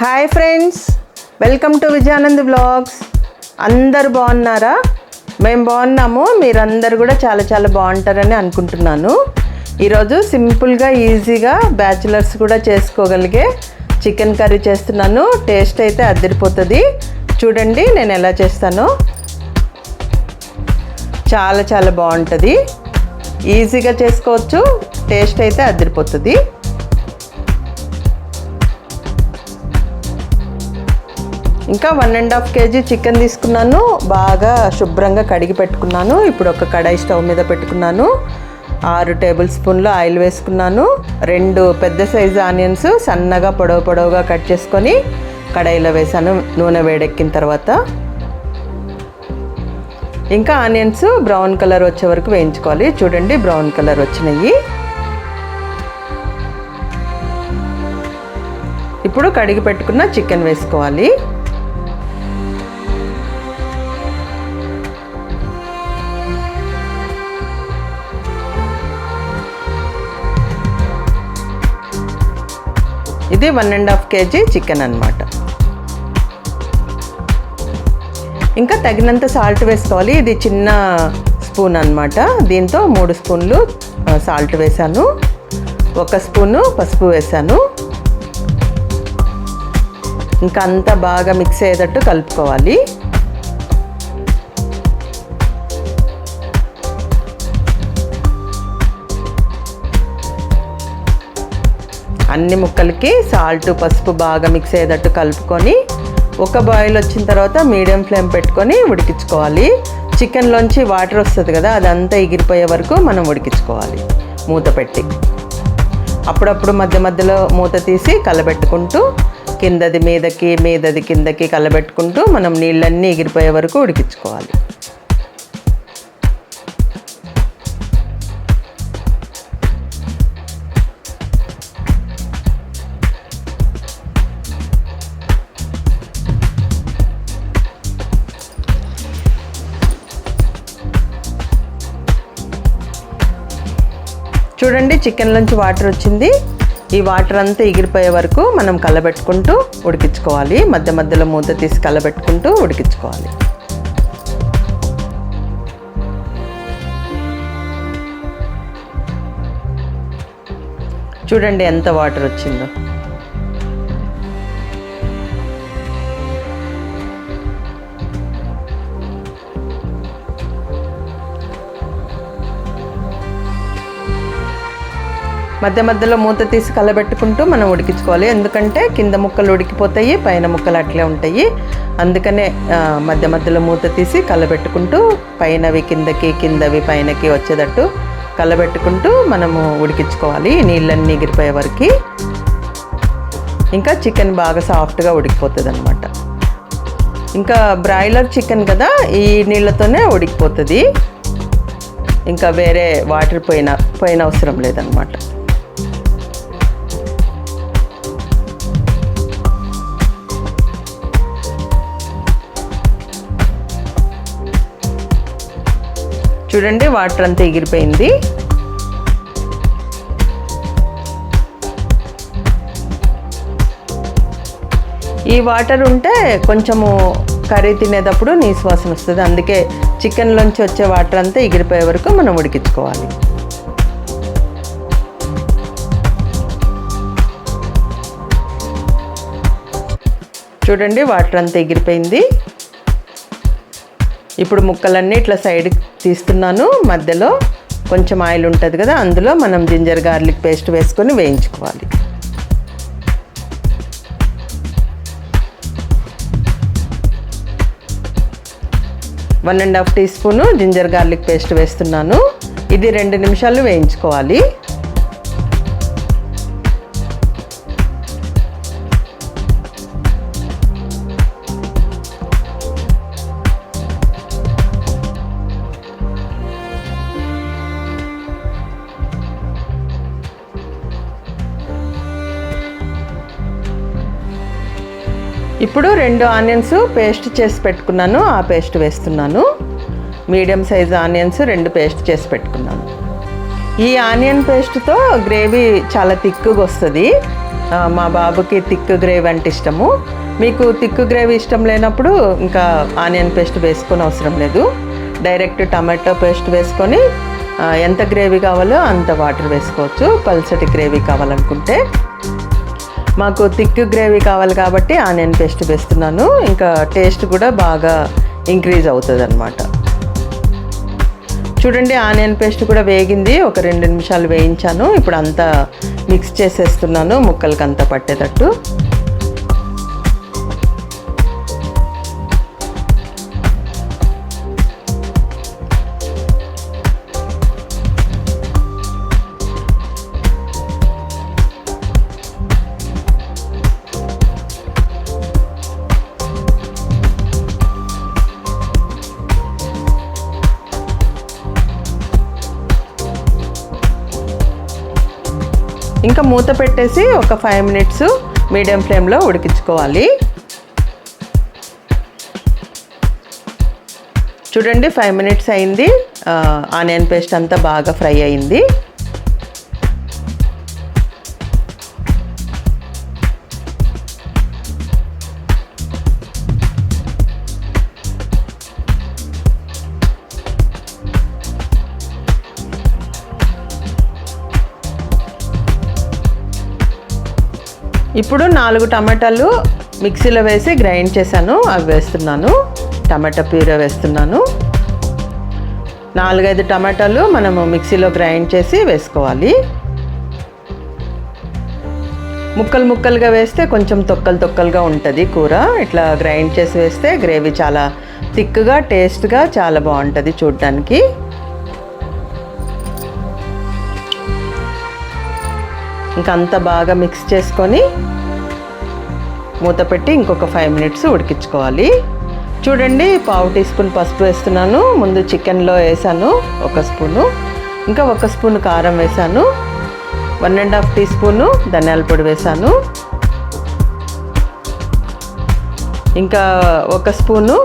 Hi friends welcome to Vijayanand blogs అందరు బాగున్నారా? మేము బాగున్నాము. మీరందరు కూడా చాలా చాలా బాగుంటారని అనుకుంటున్నాను. ఈరోజు సింపుల్గా ఈజీగా బ్యాచిలర్స్ కూడా చేసుకోగలిగే చికెన్ కర్రీ చేస్తున్నాను. టేస్ట్ అయితే అద్దరిపోతుంది చూడండి నేను ఎలా చేస్తానో. చాలా చాలా బాగుంటుంది. ఈజీగా చేసుకోవచ్చు. టేస్ట్ అయితే అద్దరిపోతుంది ఇంకా one and half KG chicken తీసుకున్నాను. బాగా శుభ్రంగా కడిగి పెట్టుకున్నాను. ఇప్పుడు ఒక కడాయి స్టవ్ మీద పెట్టుకున్నాను. ఆరు టేబుల్ స్పూన్లు ఆయిల్ వేసుకున్నాను. రెండు పెద్ద సైజు ఆనియన్స్ సన్నగా పొడవు పొడవుగా కట్ చేసుకొని కడాయిలో వేసాను. నూనె వేడెక్కిన తర్వాత. ఇంకా ఆనియన్స్ బ్రౌన్ కలర్ వచ్చే వరకు వేయించుకోవాలి. చూడండి బ్రౌన్ కలర్ వచ్చినాయి. ఇప్పుడు కడిగి పెట్టుకున్న చికెన్ వేసుకోవాలి. ఇది one and half KG chicken అనమాట ఇంకా తగినంత సాల్ట్ వేసుకోవాలి. ఇది చిన్న స్పూన్ అనమాట దీంతో మూడు స్పూన్లు సాల్ట్ వేసాను ఒక స్పూను పసుపు వేసాను ఇంకా అంతా బాగా మిక్స్ అయ్యేటట్టు కలుపుకోవాలి. అన్ని ముక్కలకి సాల్ట్ పసుపు బాగా మిక్స్ అయ్యేటట్టు కలుపుకొని ఒక బాయిల్ వచ్చిన తర్వాత మీడియం ఫ్లేమ్ పెట్టుకొని ఉడికించుకోవాలి. చికెన్లోంచి వాటర్ వస్తుంది కదా అదంతా ఎగిరిపోయే వరకు మనం ఉడికించుకోవాలి. మూత పెట్టి. అప్పుడప్పుడు మధ్య మధ్యలో మూత తీసి కలబెట్టుకుంటూ కిందది మీదకి మీదది కిందకి కలబెట్టుకుంటూ మనం నీళ్ళన్నీ ఎగిరిపోయే వరకు ఉడికించుకోవాలి. చూడండి చికెన్ నుంచి వాటర్ వచ్చింది. ఈ వాటర్ అంతా ఎగిరిపోయే వరకు మనం కలబెట్టుకుంటూ ఉడికించుకోవాలి. మధ్య మధ్యలో మూత తీసి కలబెట్టుకుంటూ ఉడికించుకోవాలి. చూడండి ఎంత వాటర్ వచ్చిందో. మధ్య మధ్యలో మూత తీసి కలబెట్టుకుంటూ మనం ఉడికించుకోవాలి. ఎందుకంటే కింద ముక్కలు ఉడికిపోతాయి పైన ముక్కలు అట్లే ఉంటాయి. అందుకనే మధ్య మధ్యలో మూత తీసి కలబెట్టుకుంటూ పైనవి కిందకి కిందవి పైనకి వచ్చేటట్టు కలబెట్టుకుంటూ మనము ఉడికించుకోవాలి. నీళ్ళన్నీ ఎగిరిపోయే వరకు. ఇంకా చికెన్ బాగా సాఫ్ట్గా ఉడికిపోతుంది అనమాట ఇంకా బ్రాయిలర్ చికెన్ కదా ఈ నీళ్ళతోనే ఉడికిపోతుంది. ఇంకా వేరే వాటర్ పోయిన పోయిన అవసరం లేదనమాట చూడండి వాటర్ అంతా ఎగిరిపోయింది. ఈ వాటర్ ఉంటే కొంచెము కర్రీ తినేటప్పుడు నీసు వాసన వస్తుంది. అందుకే చికెన్లోంచి వచ్చే వాటర్ అంతా ఎగిరిపోయే వరకు మనం ఉడికించుకోవాలి. చూడండి వాటర్ అంతా ఎగిరిపోయింది. ఇప్పుడు ముక్కలన్నీ ఇట్లా సైడ్ తీస్తున్నాను. మధ్యలో కొంచెం ఆయిల్ ఉంటుంది కదా అందులో మనం జింజర్ గార్లిక్ పేస్ట్ వేసుకొని వేయించుకోవాలి. One and half teaspoon ginger garlic paste వేస్తున్నాను. ఇది రెండు నిమిషాలు వేయించుకోవాలి. ఇప్పుడు రెండు ఆనియన్స్ పేస్ట్ చేసి పెట్టుకున్నాను ఆ పేస్ట్ వేస్తున్నాను. మీడియం సైజ్ ఆనియన్స్ రెండు పేస్ట్ చేసి పెట్టుకున్నాను. ఈ ఆనియన్ పేస్ట్తో గ్రేవీ చాలా థిక్గా వస్తుంది. మా బాబుకి థిక్ గ్రేవీ అంటే ఇష్టము. మీకు థిక్ గ్రేవీ ఇష్టం లేనప్పుడు ఇంకా ఆనియన్ పేస్ట్ వేసుకొని అవసరం లేదు. డైరెక్ట్ టమాటో పేస్ట్ వేసుకొని ఎంత గ్రేవీ కావాలో అంత వాటర్ వేసుకోవచ్చు. పల్సటి గ్రేవీ కావాలనుకుంటే. మాకు థిక్ గ్రేవీ కావాలి కాబట్టి ఆనియన్ పేస్ట్ వేస్తున్నాను. ఇంకా టేస్ట్ కూడా బాగా ఇంక్రీజ్ అవుతుంది అనమాట చూడండి ఆనియన్ పేస్ట్ కూడా వేగింది. ఒక రెండు నిమిషాలు వేయించాను. ఇప్పుడు అంతా మిక్స్ చేసేస్తున్నాను. ముక్కలకి అంతా పట్టేటట్టు. ఇంకా మూత పెట్టేసి ఒక ఫైవ్ మినిట్స్ మీడియం ఫ్లేమ్లో ఉడికించుకోవాలి. చూడండి ఫైవ్ మినిట్స్ అయింది. ఆనియన్ పేస్ట్ అంతా బాగా ఫ్రై అయింది. ఇప్పుడు నాలుగు టమాటాలు మిక్సీలో వేసి గ్రైండ్ చేశాను. అవి వేస్తున్నాను. టమాటా ప్యూరే వేస్తున్నాను. నాలుగైదు టమాటాలు మనము మిక్సీలో గ్రైండ్ చేసి వేసుకోవాలి. ముక్కలు ముక్కలుగా వేస్తే కొంచెం తొక్కలు తొక్కలుగా ఉంటుంది కూర. ఇట్లా గ్రైండ్ చేసి వేస్తే గ్రేవీ చాలా థిక్గా టేస్ట్గా చాలా బాగుంటుంది చూడడానికి. ఇంకా అంత బాగా మిక్స్ చేసుకొని మూత పెట్టి ఇంకొక ఫైవ్ మినిట్స్ ఉడికించుకోవాలి. చూడండి పావు టీ స్పూన్ పసుపు వేస్తున్నాను. ముందు చికెన్లో వేసాను ఒక స్పూను. ఇంకా ఒక స్పూన్ కారం వేసాను. One and half teaspoon ధనియాల పొడి వేసాను. ఇంకా ఒక స్పూను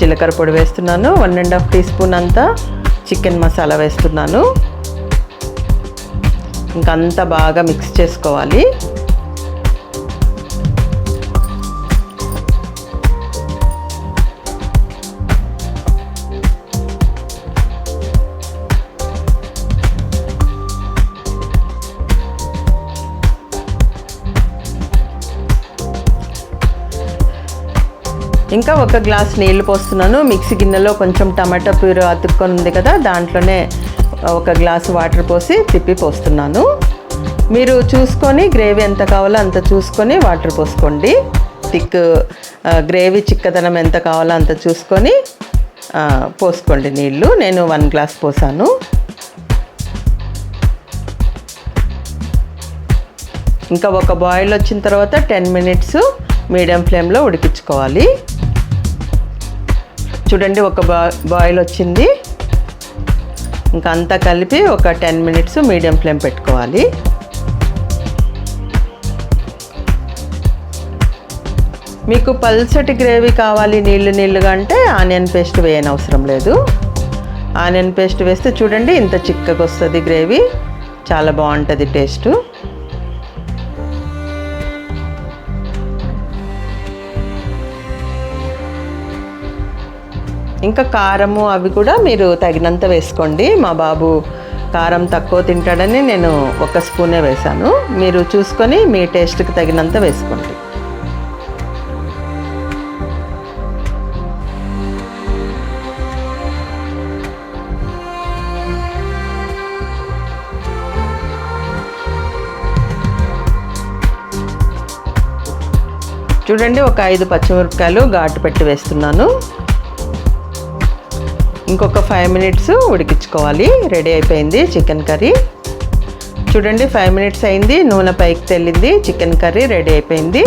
జీలకర్ర పొడి వేస్తున్నాను. One and half teaspoon అంతా చికెన్ మసాలా వేస్తున్నాను. ఇంకా బాగా మిక్స్ చేసుకోవాలి. ఇంకా ఒక గ్లాస్ నీళ్ళు పోస్తున్నాను. మిక్సీ గిన్నెలో కొంచెం టమాటా ప్యూర్ అతుక్కొని ఉంది కదా దాంట్లోనే ఒక గ్లాస్ వాటర్ పోసి తిప్పి పోస్తున్నాను. మీరు చూసుకొని గ్రేవీ ఎంత కావాలో అంత చూసుకొని వాటర్ పోసుకోండి. థిక్ గ్రేవీ చిక్కదనం ఎంత కావాలో అంత చూసుకొని పోసుకోండి నీళ్ళు నేను వన్ గ్లాస్ పోసాను. ఇంకా ఒక బాయిల్ వచ్చిన తర్వాత టెన్ మినిట్స్ మీడియం ఫ్లేమ్లో ఉడికించుకోవాలి. చూడండి ఒక బా బాయిల్ వచ్చింది. ఇంకా అంతా కలిపి ఒక టెన్ మినిట్స్ మీడియం ఫ్లేమ్ పెట్టుకోవాలి. మీకు పల్సటి గ్రేవీ కావాలి నీళ్ళు నీళ్ళుగా అంటే ఆనియన్ పేస్ట్ వేయనవసరం లేదు. ఆనియన్ పేస్ట్ వేస్తే చూడండి ఇంత చిక్కగా వస్తుంది గ్రేవీ. చాలా బాగుంటుంది టేస్ట్. ఇంకా కారము అవి కూడా మీరు తగినంత వేసుకోండి. మా బాబు కారం తక్కువ తింటాడని నేను ఒక స్పూనే వేశాను. మీరు చూసుకొని మీ టేస్ట్కి తగినంత వేసుకోండి. చూడండి ఒక ఐదు పచ్చిమిరపకాయలు ఘాటు పెట్టి వేస్తున్నాను. ఇంకొక ఫైవ్ మినిట్స్ ఉడికించుకోవాలి. రెడీ అయిపోయింది చికెన్ కర్రీ. చూడండి ఫైవ్ మినిట్స్ అయింది. నూనె పైకి తెల్లింది చికెన్ కర్రీ రెడీ అయిపోయింది.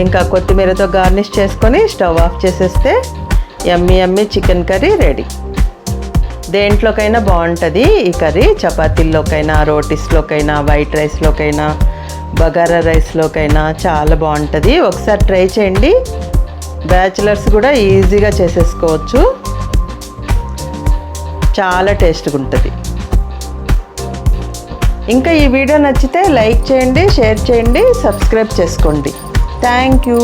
ఇంకా కొత్తిమీరతో గార్నిష్ చేసుకొని స్టవ్ ఆఫ్ చేసేస్తే ఎమ్మి ఎమ్మి చికెన్ కర్రీ రెడీ దేంట్లోకైనా బాగుంటుంది ఈ కర్రీ. చపాతీల్లోకైనా రోటీస్లోకైనా వైట్ రైస్లోకైనా బగారా రైస్లోకైనా చాలా బాగుంటుంది. ఒకసారి ట్రై చేయండి. బ్యాచిలర్స్ కూడా ఈజీగా చేసేసుకోవచ్చు. చాలా టేస్ట్గా ఉంటుంది. ఇంకా ఈ వీడియో నచ్చితే లైక్ చేయండి షేర్ చేయండి సబ్స్క్రైబ్ చేసుకోండి. Thank you.